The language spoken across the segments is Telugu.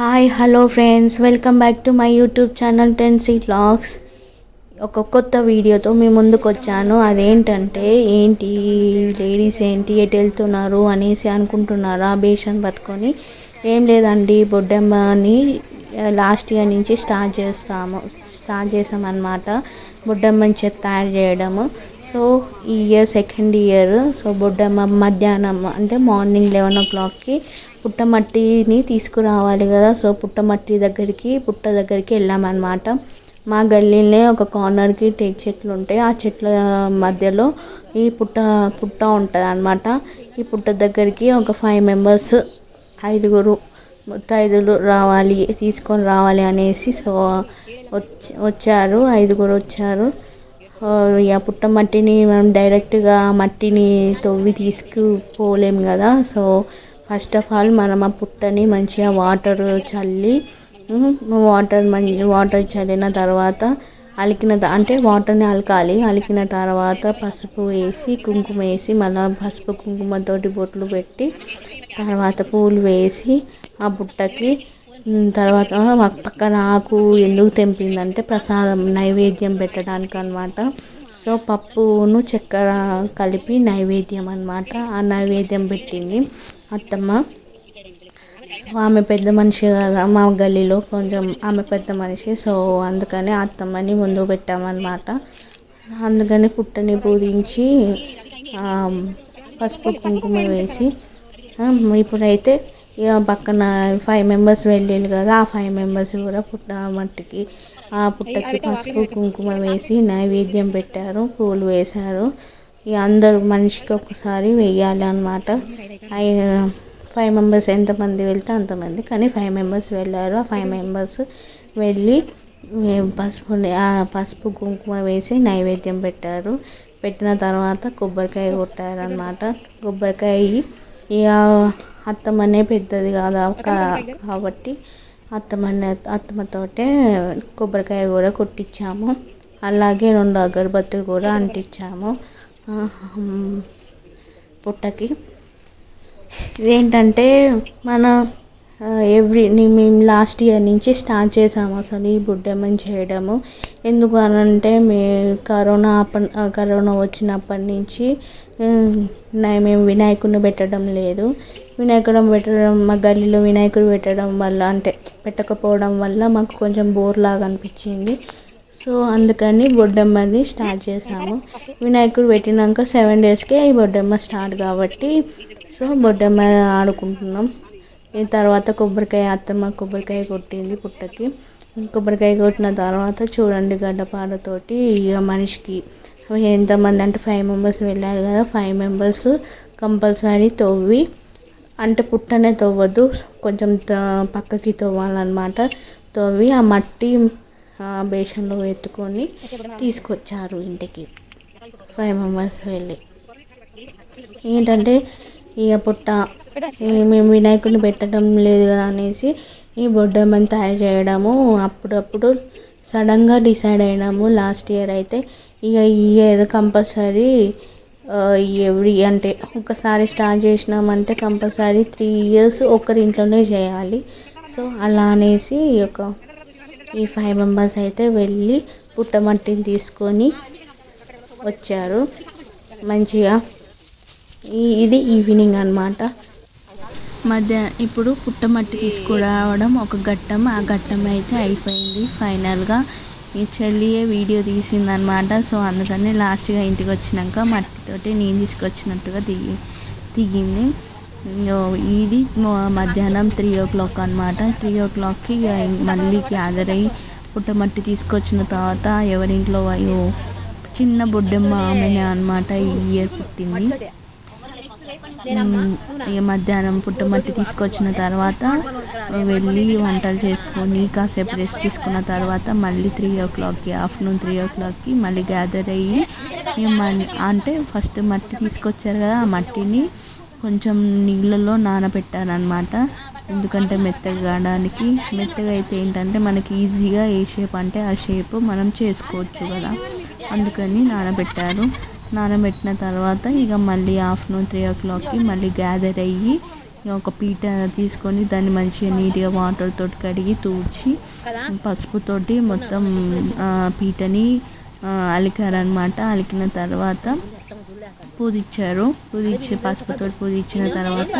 Hi hello friends welcome back to my YouTube channel Tennessee blogs ఒక కొత్త వీడియోతో మీ ముందుకు వచ్చాను. అదేంటంటే ఏంటి లేడీస్ ఏంటి ఎటు వెళ్తున్నారు అనేసి అనుకుంటున్నారా? బేషన్ పట్టుకొని ఏం లేదండి బొడ్డమ్మని లాస్ట్ ఇయర్ నుంచి స్టార్ట్ చేస్తాము స్టార్ట్ చేసామన్నమాట. బొడ్డమ్మని చెత్త తయారు చేయడము. సో ఈ year second year so Boddemma మధ్యాహ్నం అంటే మార్నింగ్ లెవెన్ ఓ క్లాక్కి పుట్టమట్టిని తీసుకురావాలి కదా. సో పుట్టమట్టి దగ్గరికి పుట్ట దగ్గరికి వెళ్ళామన్నమాట. మా గల్లీనే ఒక కార్నర్కి టేక్ చెట్లు ఉంటాయి. ఆ చెట్ల మధ్యలో ఈ పుట్ట పుట్ట ఉంటుంది అనమాట ఈ పుట్ట దగ్గరికి ఒక ఫైవ్ మెంబర్స్ ఐదుగురు ముత్తైదులు రావాలి తీసుకొని రావాలి అనేసి సో వచ్చారు. ఐదుగురు వచ్చారు. ఇక పుట్టమట్టిని మనం డైరెక్ట్గా మట్టిని తవ్వి తీసుకుపోలేం కదా. సో ఫస్ట్ ఆఫ్ ఆల్ మనం ఆ పుట్టని మంచిగా వాటర్ చల్లి వాటర్ మంచి వాటర్ చల్లిన తర్వాత అలికిన అంటే వాటర్ని అలకాలి. అలికిన తర్వాత పసుపు వేసి కుంకుమ వేసి మళ్ళీ పసుపు కుంకుమతోటి బొట్లు పెట్టి తర్వాత పూలు వేసి ఆ బుట్టకి తర్వాత మా పక్క నాకు ఎందుకు తెంపిందంటే ప్రసాదం నైవేద్యం పెట్టడానికి అనమాట సో పప్పును చక్కెర కలిపి నైవేద్యం అనమాట ఆ నైవేద్యం పెట్టింది అత్తమ్మ. సో ఆమె పెద్ద మనిషి కదా మా గల్లీలో కొంచెం ఆమె పెద్ద మనిషి. సో అందుకని అత్తమ్మని ముందు పెట్టామన్నమాట. అందుకని పుట్టని పూజించి పసుపు కుంకుమ వేసి ఇప్పుడైతే ఇక పక్కన ఫైవ్ మెంబర్స్ వెళ్ళారు కదా ఆ ఫైవ్ మెంబర్స్ కూడా పుట్ట మట్టికి ఆ పుట్టకి పసుపు కుంకుమ వేసి నైవేద్యం పెట్టారు పూలు వేశారు. ఇక అందరూ మనిషికి ఒకసారి వేయాలి అనమాట ఫైవ్ మెంబర్స్ ఎంతమంది వెళ్తే అంతమంది. కానీ ఫైవ్ మెంబర్స్ వెళ్ళారు. ఆ ఫైవ్ మెంబర్స్ వెళ్ళి పసుపు పసుపు కుంకుమ వేసి నైవేద్యం పెట్టారు. పెట్టిన తర్వాత కొబ్బరికాయ కొట్టారు అనమాట కొబ్బరికాయ ఇక అత్తమ్మనే పెద్దది కాదా కాబట్టి అత్తమ్మనే అత్తమ్మతోటే కొబ్బరికాయ కూడా కొట్టించాము. అలాగే రెండు అగరబత్తులు కూడా అంటించాము. పుట్టకి. ఇదేంటంటే మన ఎవ్రీ మేము లాస్ట్ ఇయర్ నుంచి స్టార్ట్ చేసాము అసలు ఈ బుడ్డెమ్మని చేయడము. ఎందుకు అనంటే మే కరోనా కరోనా వచ్చినప్పటి నుంచి మేము వినాయకుడిని పెట్టడం లేదు. వినాయకుడు పెట్టడం మా గల్లీలో వినాయకుడు పెట్టడం వల్ల అంటే పెట్టకపోవడం వల్ల మాకు కొంచెం బోర్ లాగా అనిపించింది. సో అందుకని బొడ్డమ్మని స్టార్ట్ చేసాము. వినాయకుడు పెట్టినాక సెవెన్ డేస్కే ఈ బొడ్డమ్మ స్టార్ట్ కాబట్టి సో బొడ్డమ్మ ఆడుకుంటున్నాం. ఈ తర్వాత కొబ్బరికాయ అత్తమ్మ కొబ్బరికాయ కొట్టింది పుట్టకి. కొబ్బరికాయ కొట్టిన తర్వాత చూడండి గడ్డపారతోటి ఇక మనిషికి. ఎంతమంది అంటే ఫైవ్ మెంబర్స్ వెళ్ళారు కదా ఫైవ్ మెంబర్స్ కంపల్సరీ తవ్వి అంటే పుట్టనే తవ్వద్దు. కొంచెం పక్కకి తవ్వాలన్నమాట. తవ్వి ఆ మట్టి బేషన్లో ఎత్తుకొని తీసుకొచ్చారు ఇంటికి. ఫైవ్ మెంబర్స్ వెళ్ళి. ఏంటంటే ఇక పుట్ట మేము వినాయకుడిని పెట్టడం లేదు కదా అనేసి ఈ బొడ్డమ్మని తయారు చేయడము. అప్పుడప్పుడు సడన్గా డిసైడ్ అయినాము. లాస్ట్ ఇయర్ అయితే ఇక ఈ ఇయర్ కంపల్సరీ ఎవ్రీ అంటే ఒకసారి స్టార్ట్ చేసినామంటే కంపల్సరీ త్రీ ఇయర్స్ ఒకరి ఇంట్లోనే చేయాలి. సో అలా అనేసి ఒక ఈ ఫైవ్ మెంబర్స్ అయితే వెళ్ళి పుట్టమట్టిని తీసుకొని వచ్చారు. మంచిగా ఇది ఈవినింగ్ అనమాట మధ్య ఇప్పుడు పుట్టమట్టి తీసుకురావడం ఒక ఘట్టం. ఆ ఘట్టం అయితే అయిపోయింది ఫైనల్గా. ఈ చెల్లియే వీడియో తీసిందనమాట. సో అందుకని లాస్ట్గా ఇంటికి వచ్చినాక మట్టితోటి నేను తీసుకొచ్చినట్టుగా దిగి దిగింది ఇది మధ్యాహ్నం త్రీ ఓ క్లాక్ అనమాట. త్రీ ఓ క్లాక్కి మళ్ళీ గ్యాదర్ అయ్యి పుట్టమట్టి తీసుకొచ్చిన తర్వాత ఎవరింట్లో అయ్యో చిన్న బొడ్డమ్మ ఆమెనే అనమాట ఈ ఇయర్ పుట్టింది. ఇక మధ్యాహ్నం పుట్టమట్టి తీసుకొచ్చిన తర్వాత వెళ్ళి వంటలు చేసుకొని కాసేపు రెస్ట్ తీసుకున్న తర్వాత మళ్ళీ త్రీ ఓ క్లాక్కి ఆఫ్టర్నూన్ త్రీ ఓ క్లాక్కి మళ్ళీ గ్యాదర్ అయ్యి అంటే ఫస్ట్ మట్టి తీసుకొచ్చారు కదా ఆ మట్టిని కొంచెం నీళ్ళలో నానబెట్టారనమాట ఎందుకంటే మెత్తగా కావడానికి మెత్తగా అయితే ఏంటంటే మనకి ఈజీగా ఏ షేప్ అంటే ఆ షేప్ మనం చేసుకోవచ్చు కదా. అందుకని నానబెట్టారు. నానబెట్టిన తర్వాత ఇక మళ్ళీ ఆఫ్టర్నూన్ త్రీ ఓ క్లాక్కి మళ్ళీ గ్యాదర్ అయ్యి ఒక పీట తీసుకొని దాన్ని మంచిగా నీట్గా వాటర్ తోటి కడిగి తూడ్చి పసుపుతోటి మొత్తం పీటని ఆ, అలికారనమాట అలికిన తర్వాత పూజించారు పూజించి పసుపుతో పూజించిన తర్వాత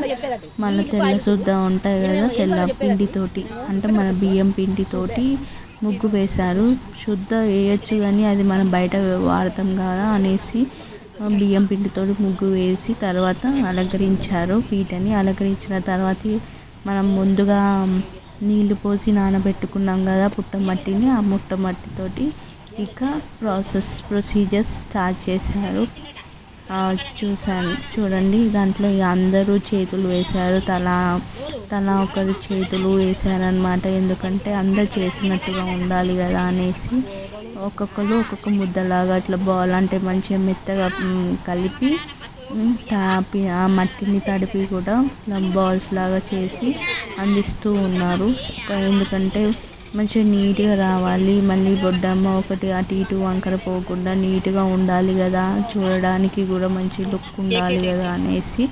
మళ్ళీ తెల్ల సుద్ద ఉంటాయి కదా తెల్ల పిండితోటి. అంటే మన బియ్యం పిండితోటి ముగ్గు వేశారు. శుద్ధ వేయచ్చు కానీ అది మనం బయట వాడతాం కదా అనేసి బియ్యం పిండితో ముగ్గు వేసి తర్వాత అలంకరించారు. పీటని అలంకరించిన తర్వాత మనం ముందుగా నీళ్ళు పోసి నానబెట్టుకున్నాం కదా పుట్టమట్టిని ఆ పుట్టమట్టితోటి ఇక ప్రాసెస్ ప్రొసీజర్ స్టార్ట్ చేశారు. చూసాను చూడండి దాంట్లో ఇక అందరూ చేతులు వేశారు. తల తల ఒకరు చేతులు వేశారనమాట ఎందుకంటే అందరు చేసినట్టుగా ఉండాలి కదా అనేసి ఒక్కొక్కరు ఒక్కొక్క ముద్దలాగా అట్లా బాల్ అంటే మంచిగా మెత్తగా కలిపి తాపి ఆ మట్టిని తడిపి కూడా ఇట్లా బాల్స్ లాగా చేసి అందిస్తూ ఉన్నారు. ఎందుకంటే మంచిగా నీట్గా రావాలి. మళ్ళీ బొడ్డమ్మ ఒకటి అటు ఇటు వంకర పోకుండా నీట్గా ఉండాలి కదా. చూడడానికి కూడా మంచి లుక్ ఉండాలి కదా అనేసి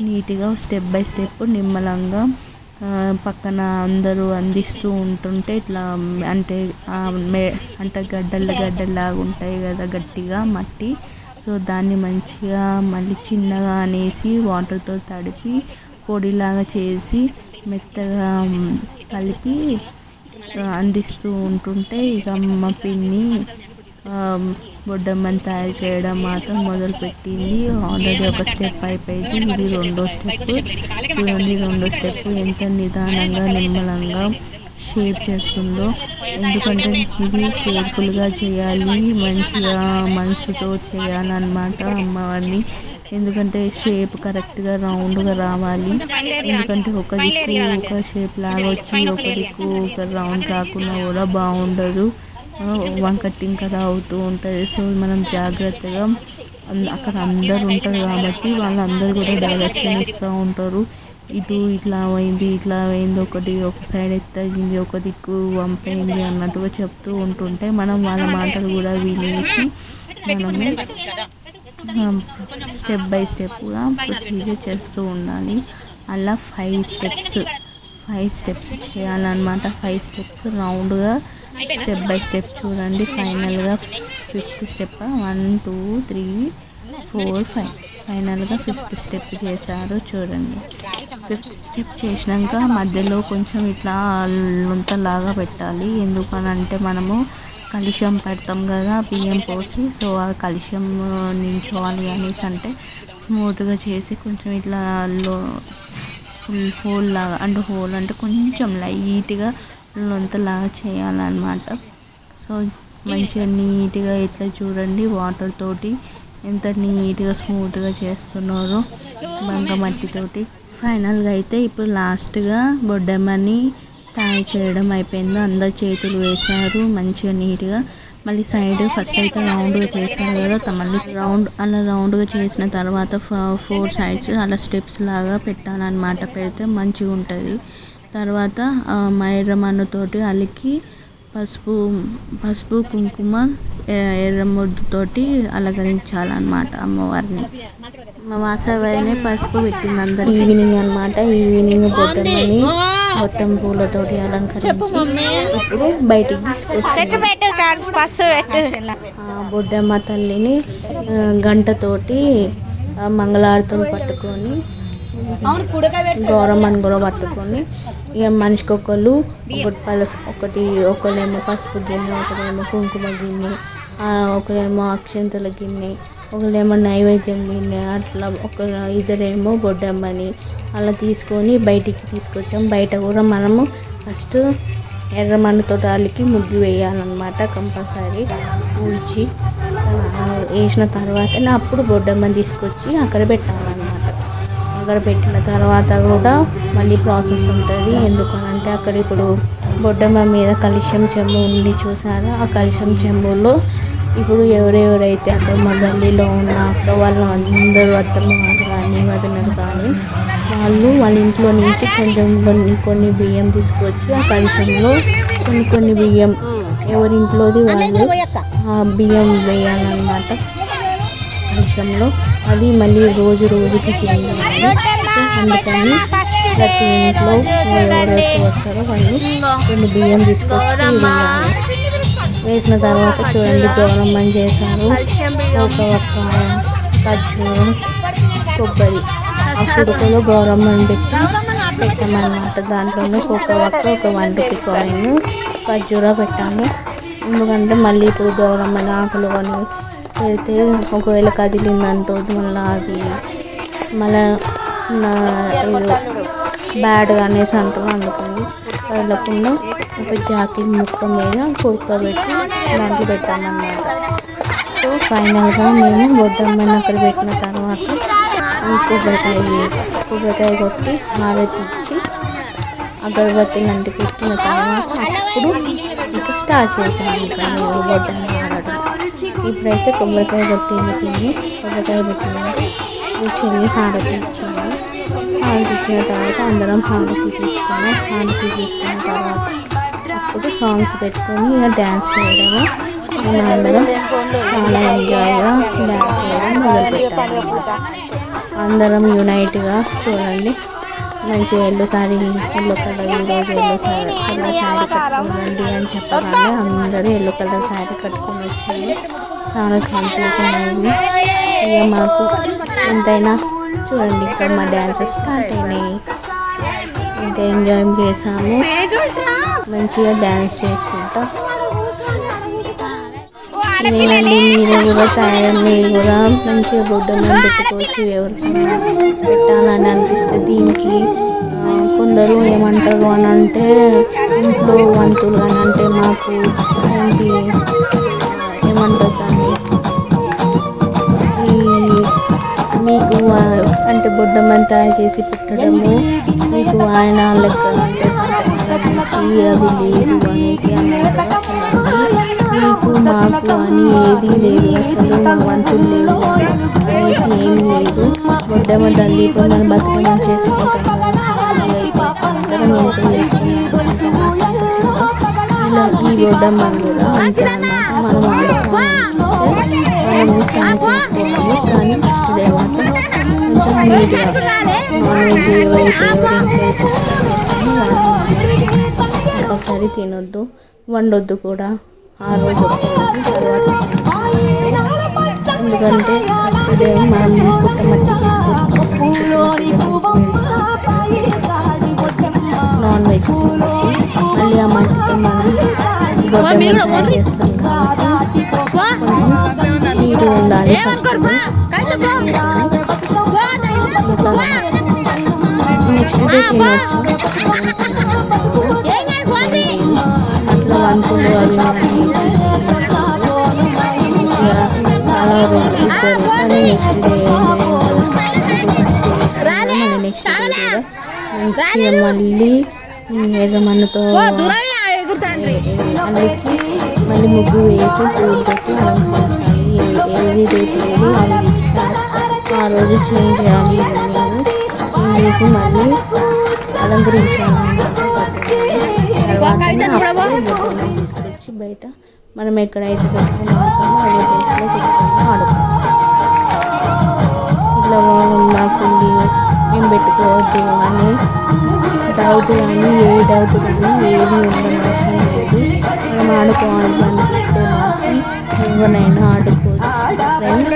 నీట్గా స్టెప్ బై స్టెప్ నిమ్మలంగా పక్కన అందరూ అందిస్తూ ఉంటుంటే ఇట్లా అంటే మే అంటే గడ్డలు గడ్డల్లాగా ఉంటాయి కదా గట్టిగా మట్టి. సో దాన్ని మంచిగా మళ్ళీ చిన్నగా అనేసి వాటర్తో తడిపి పొడిలాగా చేసి మెత్తగా కలిపి అందిస్తూ ఉంటుంటే ఇక మా పిన్ని బొడ్డమ్మని తయారు చేయడం మాత్రం మొదలుపెట్టింది. ఆల్రెడీ ఒక స్టెప్ అయిపోయింది. ఇది రెండో స్టెప్ చూడండి రెండో స్టెప్ ఎంత నిదానంగా నిమ్మలంగా షేప్ చేస్తుందో. ఎందుకంటే ఇది కేర్ఫుల్గా చేయాలి. మంచిగా మనసుతో చేయాలన్నమాట అమ్మవారిని. ఎందుకంటే షేప్ కరెక్ట్గా రౌండ్గా రావాలి. ఎందుకంటే ఒక దిక్కు ఒక షేప్ లాగా వచ్చి ఒక దిక్కు ఒక రౌండ్ రాకుండా కూడా బాగుండదు. వంక టింకర అవుతూ ఉంటుంది. సో మనం జాగ్రత్తగా అక్కడ అందరు ఉంటారు కాబట్టి వాళ్ళందరూ కూడా డైరెక్షన్ ఇస్తూ ఉంటారు. ఇటు ఇట్లా అయింది ఇట్లా అయింది ఒకటి ఒక సైడ్ ఎత్తగింది ఒక దిక్కు వంపైంది అన్నట్టుగా చెప్తూ ఉంటుంటే మనం వాళ్ళ మాటలు కూడా వినేసి మనము స్టెప్ బై స్టెప్గా ప్రొసీజర్ చేస్తూ ఉండాలి. అలా ఫైవ్ స్టెప్స్ ఫైవ్ స్టెప్స్ చేయాలన్నమాట. ఫైవ్ స్టెప్స్ రౌండ్గా స్టెప్ బై స్టెప్ చూడండి ఫైనల్గా fifth step one two three four five. ఫైనల్గా ఫిఫ్త్ స్టెప్ చేశారు చూడండి. ఫిఫ్త్ స్టెప్ చేసినాక మధ్యలో కొంచెం ఇట్లా లాగా పెట్టాలి. ఎందుకనంటే మనము కలుషం పెడతాం కదా బియ్యం పోసి సో ఆ కలుషం నించోవాలి అనేసి అంటే స్మూత్గా చేసి కొంచెం ఇట్లా లో ఫుల్ హోల్ లాగా అంటే హోల్ అంటే కొంచెం లైట్గా లొంతలాగా చేయాలన్నమాట. సో మంచిగా నీట్గా ఇట్లా చూడండి వాటర్ తోటి ఎంత నీట్గా స్మూత్గా చేస్తున్నారో బంకమట్టితోటి ఫైనల్గా అయితే ఇప్పుడు లాస్ట్గా బొడ్డమ్మని తయారు చేయడం అయిపోయింది. అందరు చేతులు వేశారు మంచిగా నీట్గా. మళ్ళీ సైడ్ ఫస్ట్ అయితే రౌండ్గా చేశారు కదా మళ్ళీ రౌండ్ అలా రౌండ్గా చేసిన తర్వాత ఫోర్ సైడ్స్ అలా స్టెప్స్ లాగా పెట్టాలన్నమాట. పెడితే మంచిగా ఉంటుంది తర్వాత మైరమన్నుతోటి అలికి పసుపు పసుపు కుంకుమ ఎ- ఎర్ర ముద్దుతోటి అలంకరించాలన్నమాట అమ్మవారిని. మా వాసవైన పసుపు పెట్టింది అందరు ఈవినింగ్ అన్నమాట ఈవినింగ్ బొట్టమని మొత్తం పూలతోటి అలంకరించి ఇప్పుడు బయటికి తీసుకొస్తాం బొడ్డమ్మ తల్లిని గంటతోటి మంగళారతులు పట్టుకొని గౌరమ్మని కూడా పట్టుకొని ఇక మనిషికి ఒకళ్ళు ఒకటి పల ఒకటి ఒకళ్ళేమో పసుపు గిన్నె ఒకరేమో కుంకుమ గిన్నె ఒకరేమో అక్షంతల గిన్నె ఒకళ్ళేమో నైవేద్యం గిన్నె అట్లా ఒక ఇద్దరేమో బొడ్డమ్మని అలా తీసుకొని బయటికి తీసుకొచ్చాం. బయట కూడా మనము ఫస్ట్ ఎర్రమన్నుతో తోటాలకి ముగ్గు వేయాలన్నమాట కంపల్సరీ. ఊడ్చి వేసిన తర్వాతనే అప్పుడు బొడ్డమ్మని తీసుకొచ్చి అక్కడ పెట్టాలన్నమాట. అక్కడ పెట్టిన తర్వాత కూడా మళ్ళీ ప్రాసెస్ ఉంటుంది. ఎందుకనంటే అక్కడ ఇప్పుడు బొడ్డమ్మ మీద కలుషం చెంబు ఉంది చూసారా? ఆ కలుషం చెంబులో ఇప్పుడు ఎవరెవరైతే అక్కడ మా గల్లీలో ఉన్న అక్కడ వాళ్ళు అందరూ అత్తమ్మ కానీ వదినలు కానీ వాళ్ళు వాళ్ళ ఇంట్లో నుంచి కొంచెం కొన్ని కొన్ని బియ్యం తీసుకొచ్చి ఆ కలుషంలో కొన్ని కొన్ని బియ్యం ఎవరింట్లోది వాళ్ళు ఆ బియ్యం వేయాలన్నమాట. కలుషంలో అది మళ్ళీ రోజు రోజుకి చేయాలి. అందుకని ప్రతి ఇంట్లో ఎవరైతే వస్తారో వాళ్ళు కొన్ని బియ్యం తీసుకొచ్చి వేయాలి వేసిన తర్వాత చూడండి గౌరమ్మని చేశారు. ఒక ఒక్క ఖర్జూరం కొబ్బరి. ఆ కుడుకలో గౌరమ్మని పెట్టి పెట్టామన్నమాట. దాంట్లోనే ఒక ఒక్క ఒక వన్ రూపీ కాయిన్ ఖర్జూర పెట్టాము. ఎందుకంటే మళ్ళీ ఇప్పుడు గౌరమ్మని ఆకులు అని పెడితే ఒకవేళ కదిలిందంటూ మళ్ళీ అది మళ్ళీ బ్యాడ్ అనేసి అంటారు అందుకని కదలకుండా ఒక జాకెట్ ముక్క మీద కుడుకోబెట్టి దాంట్లో పెట్టామన్నమాట. సో ఫైనల్గా మేము బొడ్డమ్మని అక్కడ పెట్టిన తర్వాత కొబ్బరికాయ కొబ్బరికాయ కొట్టి హారతి ఇచ్చి అగరబత్తి లాంటి పెట్టిన తర్వాత అప్పుడు ఇంకా స్టార్ట్ చేసాము ఇంకా బొడ్డమ్మ ఇప్పుడైతే కొబ్బరికాయ కొట్టింది తిని కొబ్బరికాయ పెట్టింది మీ చెల్లి హారతి ఇచ్చింది హారతి ఇచ్చిన తర్వాత అందరం హారతి తీసుకున్నాం హారతి తీసుకున్న తర్వాత అప్పుడు సాంగ్స్ పెట్టుకొని ఇక డ్యాన్స్ చేయడము. అందరం చాలా ఎంజాయ్గా డ్యాన్స్ చేయడం మొదలుపెట్టాము. అందరం యునైట్గా చూడండి. మంచిగా ఎల్లో శారీ ఎల్లో కలర్ ఈరోజు ఎల్లో శారీ ఎల్లో శారీ కట్టుకోనండి అని చెప్పగానే అందరూ ఎల్లో కలర్ శారీ కట్టుకొని వచ్చారు. చాలా సంతోషం అయింది. ఇక మాకు ఎంతైనా చూడండి ఇక్కడ మా డ్యాన్సెస్ స్టార్ట్ అయినాయి ఇంకా ఎంజాయ్ చేసాము మంచిగా డ్యాన్స్ చేసుకుంటా. ఇదేనండి మీరు కూడా తయారు మీరు కూడా మంచిగా బొడ్డలను పెట్టుకోవచ్చు ఎవరికైనా పెట్టాలని అనిపిస్తే దీనికి కొందరు ఏమంటారు అని అంటే ఇంట్లో వంతులు అని అంటే మాకు ఏంటి ఏమంటారు దాన్ని? మీకు అంటే బొడ్డమ్మని తయారు చేసి పెట్టడము మీకు ఆయన లెక్క అంటే అది లేదు అనేసి అన్నారు మీకు మాకు అని ఏది లేదు అసలు వంతులు లేవు ఏం లేదు బొడ్డమ్మ తల్లి కొందరు మనం బతుకమ్మ చేసుకుంటాం అందరం చేసుకున్నాం ఈ బొడ్డమ్మని కూడా మనం మనం చేసుకోవాలి కానీ ఫస్ట్ డే మాత్రం కొంచెం నీట్గా నాన్ వెజ్ ఒకసారి తినొద్దు వండొద్దు కూడా ఆ రోజు ఒక్కరోజు తర్వాత తినొద్దు. ఎందుకంటే ఫస్ట్ డే మనం పుట్టమట్టి తీసుకొస్తాం నాన్ వెజ్ మళ్ళీ ఆ మట్టితో మనం చేస్తాం కాబట్టి కొంచెం నీట్గా ఉండాలి ఫస్ట్ డే నెక్స్ట్ డే తినొచ్చు అట్లా వంతులు నెక్స్ట్ డే ఫస్ట్ మళ్ళీ నెక్స్ట్ డే మంచిగా మళ్ళీ ఎర్రమన్నతో అన్నికి మళ్ళీ ముగ్గు వేసి పూలు పెట్టి అలంకరించాలి ఏది రేపు లేదు అవి ఆ రోజు చేంజ్ చేయాలి మేము చేంజ్ చేసి మళ్ళీ అలంకరించాలి తీసుకొచ్చి బయట మనం ఎక్కడైతే పెట్టుకున్నామో అదే ప్లేస్లో పెట్టుకుని ఆడుకుంటాం ప్రభావం మాకు మేము పెట్టుకోవద్దు అని డౌట్ కానీ ఏ డౌట్ కానీ ఏది ఉండడం అవసరం లేదు. మనం ఆడుకోవాలి అనిపిస్తే మాత్రం ఎవరైనా ఆడుకోవచ్చు. ఫ్రెండ్స్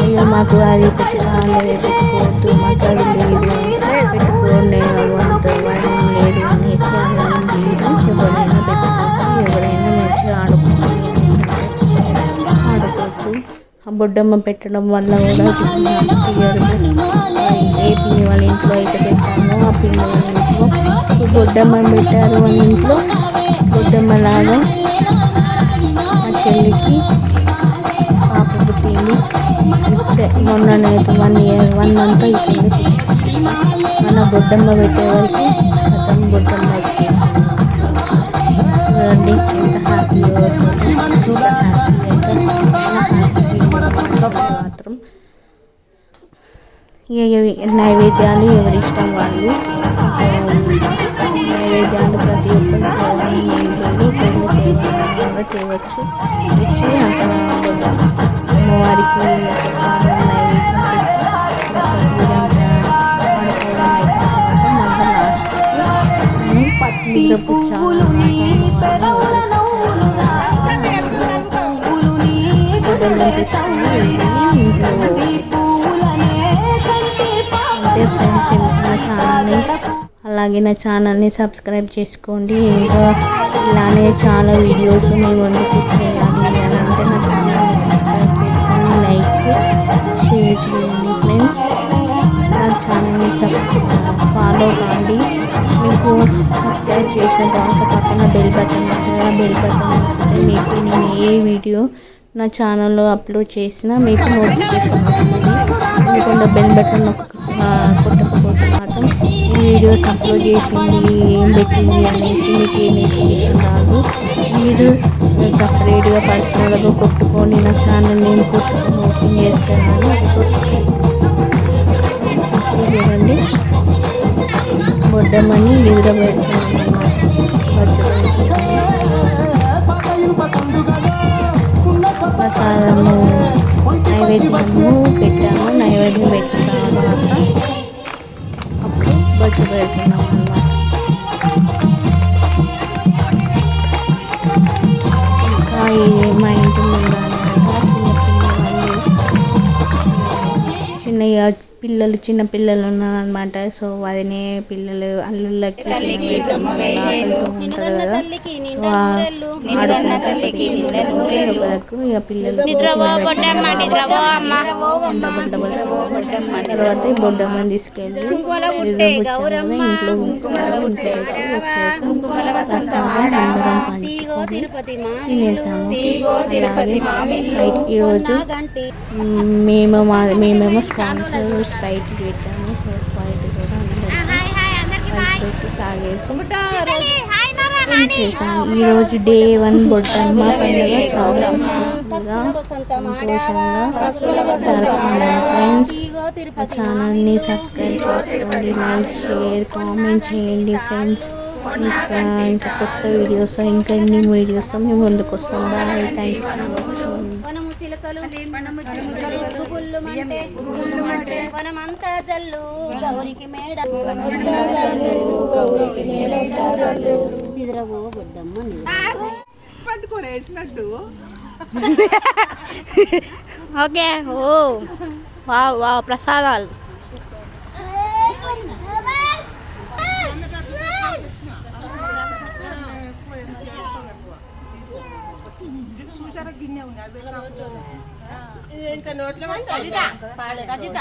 అయ్యో మాకు అది పెట్టుకోవాలి పెట్టుకోవద్దు మాకు అది లేదు. పెట్టుకోండి అంత భయం లేదు అనేసి బొడ్డమ్మ పెట్టడం వల్ల కూడా లాస్ట్ ఇయర్ ఏ పిల్లి వాళ్ళ ఇంట్లో అయితే పెట్టామో ఆ పిల్లి వాళ్ళ ఇంట్లో. బొడ్డమ్మ పెట్టారు వాళ్ళ ఇంట్లో. బొడ్డమ్మ లాగా మా చెల్లికి పాప పుట్టింది మొన్ననైతే వన్ ఇయర్ వన్ మంత్ అయిపోయింది మన బొడ్డమ్మ పెట్టే వరకు అతను బొడ్డమ్మ వచ్చేసింది చూడండి ఎంత హ్యాపీగా వస్తుంది. ఎంత నైవేద్యాలు ఎవరిష్టం వాళ్ళు నైవేద్యాలు ప్రతి ఒక్కరు చేయవచ్చు ఇచ్చి అంత అమ్మవారికి పత్తి ఇంట్లో ఛానల్ని అలాగే నా ఛానల్ని సబ్స్క్రైబ్ చేసుకోండి. ఇంకా ఇలానే చాలా వీడియోస్ మీ ముందుకు చేయాలి అని అంటే నా ఛానల్ని సబ్స్క్రైబ్ చేసుకొని లైక్ షేర్ చేయండి ఫ్రెండ్స్ నా ఛానల్ని సబ్ ఫాలో కాండి. మీకు సబ్స్క్రైబ్ చేసిన తర్వాత పక్కన బెల్ బటన్ ఉంటుంది బెల్ బటన్ మీకు నేను ఏ వీడియో నా ఛానల్లో అప్లోడ్ చేసినా మీకు నోటిఫికేషన్ వస్తుంది. ఎందుకంటే బెల్ బటన్ ఒక కొట్టకపోతే వీడియోస్ అప్లోడ్ చేసింది ఏం పెట్టింది అనేసి మీకు ఏం ఇన్ఫర్మేషన్ రాదు మీరు సపరేట్గా పర్సనల్గా కొట్టుకొని నా ఛానల్ నేను కొట్టుకొని ఓపెన్ చేస్తున్నాను. చూడండి బొడ్డమని నిద్ర పెడుతున్నాను ప్రసాదము నైవేద్యము పెట్టాము నైవేద్యం పెట్టిన తర్వాత అప్పుడు బొచ్చు పెడుతున్నాం అన్నమాట ఇంకా పిల్లలు చిన్న పిల్లలు ఉన్నారనమాట సో వదినే పిల్లలు అల్లుళ్ళకి ఉంటారు కదా. సో ఇక పిల్లలు తర్వాత ఈ బొడ్డమ్మని తీసుకెళ్ళి ఇంట్లో ఉంచుతారు ఇంట్లో పెట్టి వచ్చాక ప్రసాదం అందరం పంచుకొని తినేసాము. అలాగే ఈరోజు మ్, మేము మా మేమేమో స్పాన్సర్ స్ప్రైట్ పెట్టాము. సో స్ప్రైట్ కూడా అందరం పంచిపెట్టి తాగేసి చేసాము ఈరోజు డే వన్ బొడ్డమ్మ పండుగ చాలా సక్సెస్ఫుల్గా సంతోషంగా జరుపుకున్నాం ఫ్రెండ్స్ ఆ ఛానల్ని సబ్స్క్రైబ్ చేసుకోండి లైక్ షేర్ కామెంట్ చేయండి ఫ్రెండ్స్ ఇంకా ఇంకా కొత్త వీడియోస్ ఇంకా ఎన్ని వీడియోస్ మేము ముందుకు వస్తాం. బాయ్ థ్యాంక్ యూ వనమంతా జల్లు గౌరికి మేడ. నిద్రవో బొడ్డమ్మ నిద్ర పట్టుకొని వేసినట్టు ఓకే ఓ వా వా ప్రసాదాలు. చూసారా గిన్నె అవి రజిత రజిత.